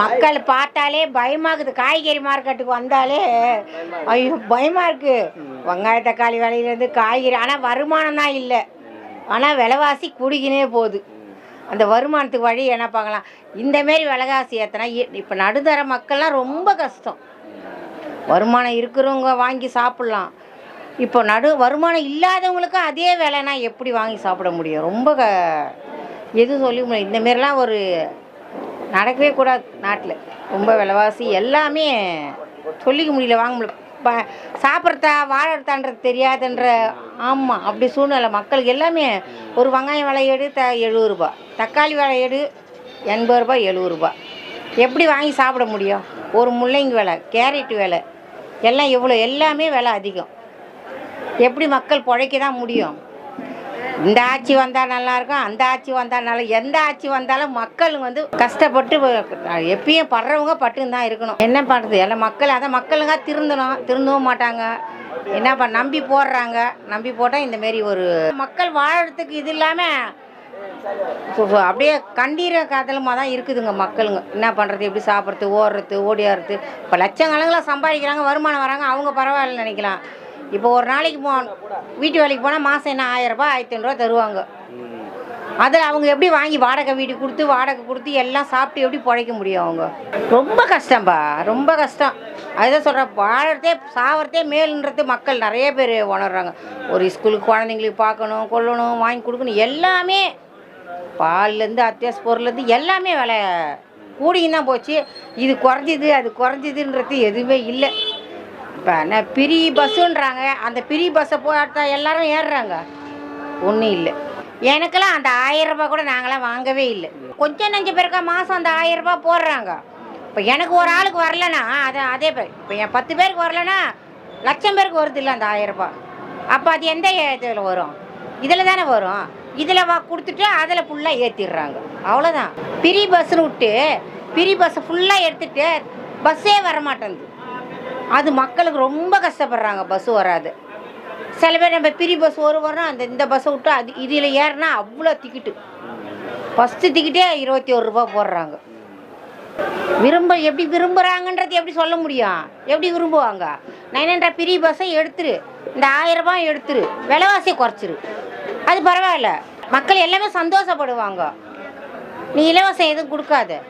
மக்கள் பார்த்தாலே பயமாகுது. காய்கறி மார்க்கெட்டுக்கு வந்தாலே ஐயோ பயமாக இருக்கு. வெங்காய தக்காளி விலையிலேருந்து காய்கறி ஆனால் வருமானம் தான் இல்லை. ஆனால் விலைவாசி குடிக்கினே போகுது. அந்த வருமானத்துக்கு வழி என்ன பார்க்கலாம்? இந்த மாரி விலைவாசி ஏற்றினா இப்போ நடுத்தர மக்கள்லாம் ரொம்ப கஷ்டம். வருமானம் இருக்கிறவங்க வாங்கி சாப்பிட்லாம். இப்போ நடு வருமானம் இல்லாதவங்களுக்கு அதே விலைனா எப்படி வாங்கி சாப்பிட முடியும்? ரொம்ப க எதுவும் சொல்லி முடியும்? இந்த மாரிலாம் ஒரு நடக்கவே கூடாது நாட்டில். ரொம்ப விலைவாசி எல்லாமே சொல்லிக்க முடியல வாங்க முடியல. ப சாப்பிட்றதா வாழறதான்றது தெரியாதுன்ற ஆமாம் அப்படி சூழ்நிலை. மக்களுக்கு எல்லாமே ஒரு வெங்காயம் விலை த எழுபது ரூபா. தக்காளி விலை எண்பது ரூபா எழுபது ரூபா. எப்படி வாங்கி சாப்பிட முடியும்? ஒரு முள்ளங்கி விலை கேரட் விலை. எல்லாம் எவ்வளோ எல்லாமே விலை அதிகம். எப்படி மக்கள் பிழைக்க தான் முடியும்? இந்த ஆட்சி வந்தால் நல்லாயிருக்கும் அந்த ஆட்சி வந்தால் நல்லா எந்த ஆட்சி வந்தாலும் மக்கள் வந்து கஷ்டப்பட்டு எப்பயும் படுறவங்க பட்டுன்னு தான் இருக்கணும். என்ன பண்ணுறது எல்லாம் மக்கள் அதை மக்களுங்க திருந்தணும் திருந்தவும் மாட்டாங்க. என்ன பண்ண நம்பி போடுறாங்க. நம்பி போட்டால் இந்த மாரி ஒரு மக்கள் வாழறதுக்கு இது இல்லாமல் அப்படியே கண்டீர காதலமாக தான் இருக்குதுங்க மக்களுங்க. என்ன பண்ணுறது எப்படி சாப்பிட்றது ஓடுறது ஓடியாடுறது. இப்போ லட்சக்கணக்கில் சம்பாதிக்கிறாங்க வருமானம் வராங்க அவங்க பரவாயில்ல நினைக்கலாம். இப்போ ஒரு நாளைக்கு போ வீட்டு வேலைக்கு போனால் மாதம் என்ன ஆயிரரூபா ஆயிரத்தி ஐநூறுரூவா தருவாங்க. அதில் அவங்க எப்படி வாங்கி வாடகை வீடு கொடுத்து வாடகை கொடுத்து எல்லாம் சாப்பிட்டு எப்படி பிழைக்க முடியும் அவங்க? ரொம்ப கஷ்டம்பா ரொம்ப கஷ்டம். அதுதான் சொல்கிறேன் வாழறதே சாவறதே மேலுன்றது மக்கள் நிறைய பேர் உணர்றாங்க. ஒரு ஸ்கூலுக்கு குழந்தைங்களுக்கு பார்க்கணும் கொள்ளணும் வாங்கி கொடுக்கணும் எல்லாமே பால்லேருந்து அத்தியாவசிய பொருள்லேருந்து எல்லாமே விலை கூடியும் தான் போச்சு. இது குறைஞ்சிது அது குறைஞ்சிதுன்றது எதுவுமே இல்லை. இப்போ என்ன பிரி பஸ்ஸுன்றாங்க. அந்த பிரி பஸ்ஸை போட்டால் எல்லாரும் ஏறுறாங்க. ஒன்றும் இல்லை. எனக்கெல்லாம் அந்த ஆயிரம் ரூபாய் கூட நாங்களாம் வாங்கவே இல்லை. கொஞ்சம் நஞ்ச பேருக்கா மாதம் அந்த ஆயிரம் ரூபாய் போடுறாங்க. இப்போ எனக்கு ஒரு ஆளுக்கு வரலனா அது அதே பேர் இப்போ என் பத்து பேருக்கு வரலனா லட்சம் பேருக்கு வருது இல்லை அந்த ஆயிரம் ரூபாய். அப்போ அது எந்த இதில் வரும்? இதில் தானே வரும். இதில் வா கொடுத்துட்டு அதில் ஃபுல்லாக ஏற்றிடுறாங்க அவ்வளோதான் பிரி பஸ்ஸுன்னு விட்டு பிரி பஸ்ஸை ஃபுல்லாக எடுத்துகிட்டு பஸ்ஸே வரமாட்டேங்குது. அது மக்களுக்கு ரொம்ப கஷ்டப்படுறாங்க பஸ் வராது. சில பேர் நம்ம பிரி பஸ் ஒரு வரோம் அந்த இந்த பஸ்ஸை விட்டு அது இதில் ஏறினா அவ்வளோ டிக்கெட்டு ஃபஸ்ட்டு டிக்கெட்டே இருபத்தி ஒரு ரூபா போடுறாங்க. விரும்ப எப்படி விரும்புகிறாங்கன்றது எப்படி சொல்ல முடியும்? எப்படி விரும்புவாங்க? நைனன்ற பிரி பஸ்ஸை எடுத்துரு. இந்த ஆயிரம் ரூபாய் எடுத்துரு. விலைவாசியை குறைச்சிரு. அது பரவாயில்ல. மக்கள் எல்லாமே சந்தோஷப்படுவாங்க. நீ இலவசம் எதுவும் கொடுக்காத.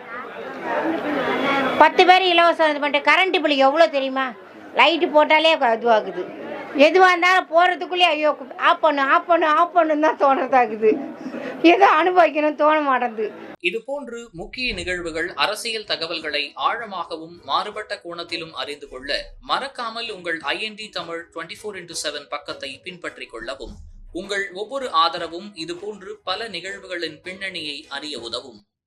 பத்து பேர் இலவசம் இது பண்ணிட்டு கரண்ட் பில் எவ்வளோ தெரியுமா? லைட்டு போட்டாலே இதுவாகுது. எதுவாக இருந்தாலும் போகிறதுக்குள்ளேயே ஐயோ ஆஃப் பண்ணு ஆஃப் பண்ணு ஆஃப் பண்ணுன்னு தான் தோணுறதாகுது. ஏதோ அனுபவிக்கணும் தோண மாட்டேங்குது. இதுபோன்று முக்கிய நிகழ்வுகள் அரசியல் தகவல்களை ஆழமாகவும் மாறுபட்ட கோணத்திலும் அறிந்து கொள்ள மறக்காமல் உங்கள் IND Tamil twenty four into seven பக்கத்தை பின்பற்றிக் கொள்ளவும் உங்கள் ஒவ்வொரு ஆதரவும் இதுபோன்று பல நிகழ்வுகளின் பின்னணியை அறிய உதவும்.